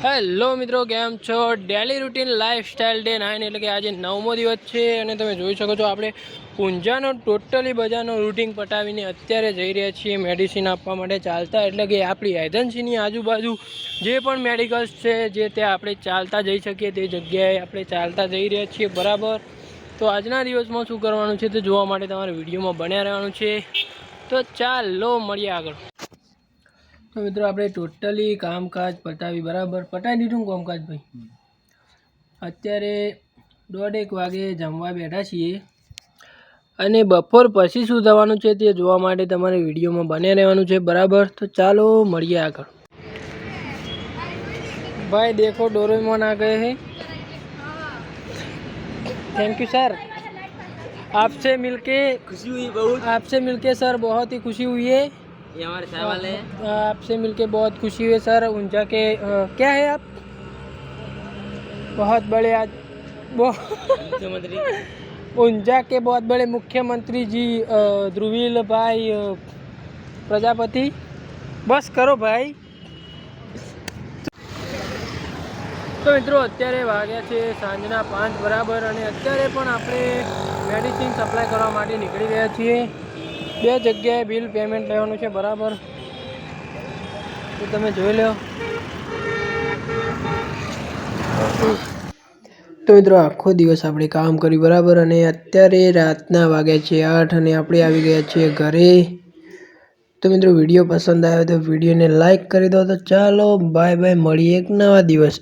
Hello મિત્રો, કેમ છો? Daily routine lifestyle day nine એટલે કે આજે નવમો દિવસ છે અને તમે જોઈ શકો છો આપણે પૂંજાનો ટોટલી બજારનો રૂટિંગ પટાવીને અત્યારે જઈ રહ્યા છીએ મેડિસિન આપવા માટે ચાલતા. એટલે કે આપણી એજન્સીની આજુબાજુ જે પણ મેડિકલ્સ છે, જે ત્યાં આપણે ચાલતા જઈ શકીએ તે જગ્યાએ આપણે ચાલતા જઈ રહ્યા છીએ. બરાબર? તો આજના દિવસમાં શું કરવાનું છે તે જોવા માટે તમારે વિડીયોમાં બન્યા રહેવાનું છે. તો ચાલો મળીએ આગળ. તો મિત્રો આપણે ટોટલી કામકાજ પતાવી બરાબર પતાવી દીધું ને કામકાજ ભાઈ અત્યારે દોઢેક વાગે જમવા બેઠા છીએ અને બપોર પછી શું થવાનું છે તે જોવા માટે તમારે વિડીયોમાં બને રહેવાનું છે બરાબર તો ચાલો મળીએ આગળ ભાઈ દેખો ડોરેમોન आ गए हैं थैंक यू सर आपसे मिलके खुशी हुई बहुत आपसे मिलके सर बहुत ही खुशी हुई है ये हमारे साहब वाले हैं आपसे मिलके बहुत खुशी हुई सर उनका के अ, क्या है आप बहुत बड़े आज वो मुख्यमंत्री ऊंझा के बहुत बड़े मुख्यमंत्री जी अ, ध्रुवील भाई अ, प्रजापति बस करो ભાઈ તો મિત્રો અત્યારે વાગ્યા છે સાંજના પાંચ બરાબર અને અત્યારે પણ આપણે મેડિસિન સપ્લાય કરવા માટે નીકળી ગયા છીએ બે જગ્યાએ બિલ પેમેન્ટ લેવાનું છે, બરાબર? તો તમે જોઈ લો. તો મિત્રો, આખો દિવસ આપણે કામ કર્યું, બરાબર? અને અત્યારે રાતના વાગ્યા છે આઠ અને આપણે આવી ગયા છીએ ઘરે. તો મિત્રો, વીડિયો પસંદ આવ્યો તો વિડીયોને લાઇક કરી દો. તો ચાલો બાય બાય મળીએ એક નવા દિવસ